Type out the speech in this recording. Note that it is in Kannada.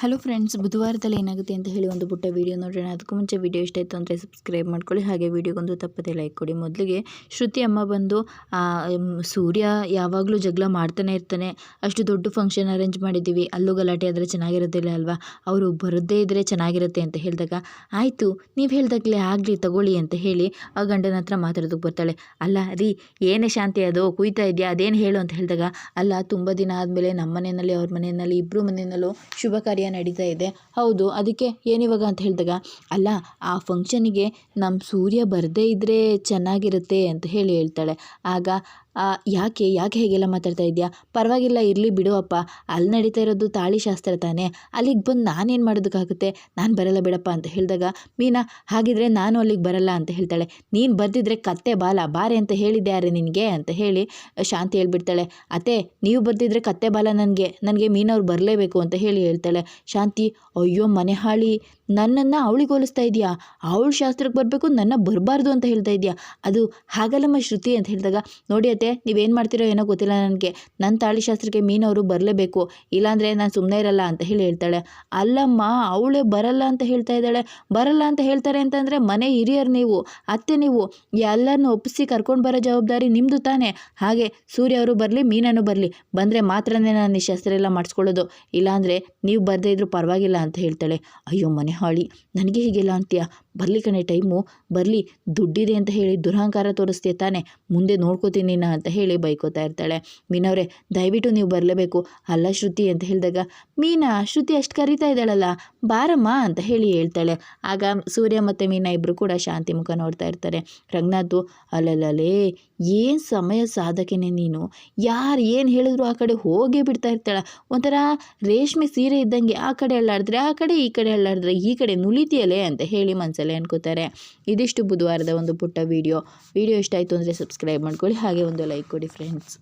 ಹಲೋ ಫ್ರೆಂಡ್ಸ್ ಬುಧವಾರದಲ್ಲಿ ಏನಾಗುತ್ತೆ ಅಂತ ಹೇಳಿ ಒಂದು ಪುಟ್ಟ ವೀಡಿಯೋ ನೋಡೋಣ ಅದಕ್ಕೂ ಮುಂಚೆ ವೀಡಿಯೋ ಇಷ್ಟ ಆಯಿತು ಅಂದರೆ ಸಬ್ಸ್ಕ್ರೈಬ್ ಮಾಡ್ಕೊಳ್ಳಿ. ಹಾಗೆ ವೀಡಿಯೋಗೊಂದು ತಪ್ಪದೆ ಲೈಕ್ ಕೊಡಿ. ಮೊದಲಿಗೆ ಶ್ರುತಿ ಅಮ್ಮ ಬಂದು ಸೂರ್ಯ ಯಾವಾಗಲೂ ಜಗಳ ಮಾಡ್ತಾನೆ ಇರ್ತಾನೆ. ಅಷ್ಟು ದೊಡ್ಡ ಫಂಕ್ಷನ್ ಅರೇಂಜ್ ಮಾಡಿದ್ದೀವಿ. ಅಲ್ಲೂ ಗಲಾಟೆ ಆದರೆ ಚೆನ್ನಾಗಿರೋದಿಲ್ಲ ಅಲ್ವಾ? ಅವರು ಬರದೇ ಇದ್ದರೆ ಚೆನ್ನಾಗಿರುತ್ತೆ ಅಂತ ಹೇಳಿದಾಗ, ಆಯಿತು, ನೀವು ಹೇಳ್ದಾಗಲೇ ಆಗಲಿ, ತಗೊಳ್ಳಿ ಅಂತ ಹೇಳಿ ಆ ಗಂಡನ ಹತ್ರ ಮಾತಾಡೋದಕ್ಕೆ ಬರ್ತಾಳೆ. ಅಲ್ಲ, ರೀ, ಏನೇ ಶಾಂತಿ ಅದು? ಕುಯ್ತಾ ಇದೆಯಾ? ಅದೇನು ಹೇಳು? ಅಂತ ಹೇಳಿದಾಗ, ಅಲ್ಲ, ತುಂಬ ದಿನ ಆದಮೇಲೆ ನಮ್ಮ ಮನೆಯಲ್ಲಿ ಅವ್ರ ಮನೆಯಲ್ಲಿ ಇಬ್ಬರು ಮನೆಯಲ್ಲೂ ಶುಭ ಕಾರ್ಯ ನಡೀತಾ ಇದೆ. ಹೌದು, ಅದಕ್ಕೆ ಏನಿವಾಗ ಅಂತ ಹೇಳಿದಾಗ, ಅಲ್ಲ, ಆ ಫಂಕ್ಷನಿಗೆ ನಮ್ಮ ಸೂರ್ಯ ಬರದೇ ಇದ್ದರೆ ಚೆನ್ನಾಗಿರುತ್ತೆ ಅಂತ ಹೇಳಿ ಹೇಳ್ತಾಳೆ. ಆಗ ಯಾಕೆ ಯಾಕೆ ಹೇಗೆಲ್ಲ ಮಾತಾಡ್ತಾ ಇದೆಯಾ ಪರವಾಗಿಲ್ಲ, ಇರಲಿ ಬಿಡು ಅಪ್ಪ. ಅಲ್ಲಿ ನಡೀತಾ ಇರೋದು ತಾಳಿ ಶಾಸ್ತ್ರ ತಾನೇ. ಅಲ್ಲಿಗೆ ಬಂದು ನಾನೇನು ಮಾಡೋದಕ್ಕಾಗುತ್ತೆ? ನಾನು ಬರಲ್ಲ ಬಿಡಪ್ಪ ಅಂತ ಹೇಳಿದಾಗ, ಮೀನಾ, ಹಾಗಿದ್ರೆ ನಾನು ಅಲ್ಲಿಗೆ ಬರಲ್ಲ ಅಂತ ಹೇಳ್ತಾಳೆ. ನೀನು ಬರ್ದಿದ್ರೆ ಕತ್ತೆ ಬಾಲ, ಬಾರೆ ಅಂತ ಹೇಳಿದ್ದೆ ಯಾರೇ ನಿನಗೆ? ಅಂತ ಹೇಳಿ ಶಾಂತಿ ಹೇಳ್ಬಿಡ್ತಾಳೆ. ಅತ್ತೆ, ನೀವು ಬರ್ದಿದ್ರೆ ಕತ್ತೆ ಬಾಲ ನನಗೆ ನನಗೆ ಮೀನವ್ರು ಬರಲೇಬೇಕು ಅಂತ ಹೇಳಿ ಹೇಳ್ತಾಳೆ. ಶಾಂತಿ, ಅಯ್ಯೋ, ಮನೆ ಹಾಳಿ. ನನ್ನನ್ನು ಅವಳಿಗೆ ಹೋಲಿಸ್ತಾ ಇದೆಯಾ? ಅವಳು ಶಾಸ್ತ್ರಕ್ಕೆ ಬರಬೇಕು, ನನ್ನ ಬರಬಾರ್ದು ಅಂತ ಹೇಳ್ತಾ ಇದೆಯಾ? ಅದು ಹಾಗಲ್ಲಮ್ಮ ಶ್ರುತಿ ಅಂತ ಹೇಳಿದಾಗ, ನೋಡಿ ಅತ್ತೆ, ನೀವೇನು ಮಾಡ್ತೀರೋ ಏನೋ ಗೊತ್ತಿಲ್ಲ ನನಗೆ. ನನ್ನ ತಾಳಿ ಶಾಸ್ತ್ರಕ್ಕೆ ಮೀನವರು ಬರಲೇಬೇಕು. ಇಲ್ಲಾಂದರೆ ನಾನು ಸುಮ್ಮನೆ ಇರಲ್ಲ ಅಂತ ಹೇಳಿ ಹೇಳ್ತಾಳೆ. ಅಲ್ಲಮ್ಮ, ಅವಳೇ ಬರಲ್ಲ ಅಂತ ಹೇಳ್ತಾ ಇದ್ದಾಳೆ. ಬರಲ್ಲ ಅಂತ ಹೇಳ್ತಾರೆ ಅಂತಂದರೆ ಮನೆ ಹಿರಿಯರು ನೀವು, ಅತ್ತೆ ನೀವು. ಎಲ್ಲರನ್ನೂ ಒಪ್ಪಿಸಿ ಕರ್ಕೊಂಡು ಬರೋ ಜವಾಬ್ದಾರಿ ನಿಮ್ಮದು ತಾನೇ. ಹಾಗೆ ಸೂರ್ಯ ಅವರು ಬರಲಿ ಮೀನನ್ನು ಬರಲಿ. ಬಂದರೆ ಮಾತ್ರನೇ ನಾನು ಈ ಶಾಸ್ತ್ರ ಎಲ್ಲ ಮಾಡಿಸ್ಕೊಳ್ಳೋದು. ಇಲ್ಲಾಂದರೆ ನೀವು ಬರದೇ ಇದ್ರೂ ಪರವಾಗಿಲ್ಲ ಅಂತ ಹೇಳ್ತಾಳೆ. ಅಯ್ಯೋ ಮನೆ ಹಾಳಿ. ನನಗೆ ಹೀಗೆಲ್ಲ ಅಂತೀಯ? ಬರಲಿ ಕಣೆ ಟೈಮು? ಬರಲಿ, ದುಡ್ಡಿದೆ ಅಂತ ಹೇಳಿ ದುರಹಂಕಾರ ತೋರಿಸ್ತೀಯ ತಾನೆ? ಮುಂದೆ ನೋಡ್ಕೋತೀನಿ ನಾ ಅಂತ ಹೇಳಿ ಬೈಕೋತಾ ಇರ್ತಾಳೆ. ಮೀನವ್ರೆ, ದಯವಿಟ್ಟು ನೀವು ಬರಲೇಬೇಕು. ಅಲ್ಲ ಶ್ರುತಿ ಅಂತ ಹೇಳಿದಾಗ, ಮೀನಾ, ಶ್ರುತಿ ಅಷ್ಟು ಕರಿತಾ ಇದ್ದಾಳಲ್ಲ, ಬಾರಮ್ಮ ಅಂತ ಹೇಳಿ ಹೇಳ್ತಾಳೆ. ಆಗ ಸೂರ್ಯ ಮತ್ತು ಮೀನಾ ಇಬ್ಬರು ಕೂಡ ಶಾಂತಿ ಮುಖ ನೋಡ್ತಾ ಇರ್ತಾರೆ. ರಂಗನಾಥು ಅಲ್ಲಲ್ಲೇ ಏನು ಸಮಯ ಸಾಧಕೇನೆ ನೀನು? ಯಾರು ಏನು ಹೇಳಿದ್ರು ಆ ಕಡೆ ಹೋಗೇ ಬಿಡ್ತಾ ಇರ್ತಾಳೆ. ಒಂಥರ ರೇಷ್ಮೆ ಸೀರೆ ಇದ್ದಂಗೆ ಆ ಕಡೆ ಅಳ್ಳಾಡಿದ್ರೆ ಆ ಕಡೆ, ಈ ಕಡೆ ಅಳ್ಳಾಡಿದ್ರೆ ಈ ಕಡೆ ನುಲಿತಿಯಲೇ ಅಂತ ಹೇಳಿ ಮನಸ್ಸಲ್ಲೇ ಅನ್ಕೋತಾರೆ. ಇದಿಷ್ಟು ಬುಧವಾರದ ಒಂದು ಪುಟ್ಟ ವಿಡಿಯೋ ವಿಡಿಯೋ ಇಷ್ಟ ಆಯಿತು ಅಂದರೆ ಸಬ್ಸ್ಕ್ರೈಬ್ ಮಾಡ್ಕೊಳ್ಳಿ. ಹಾಗೆ ಒಂದು ಲೈಕ್ ಕೊಡಿ ಫ್ರೆಂಡ್ಸ್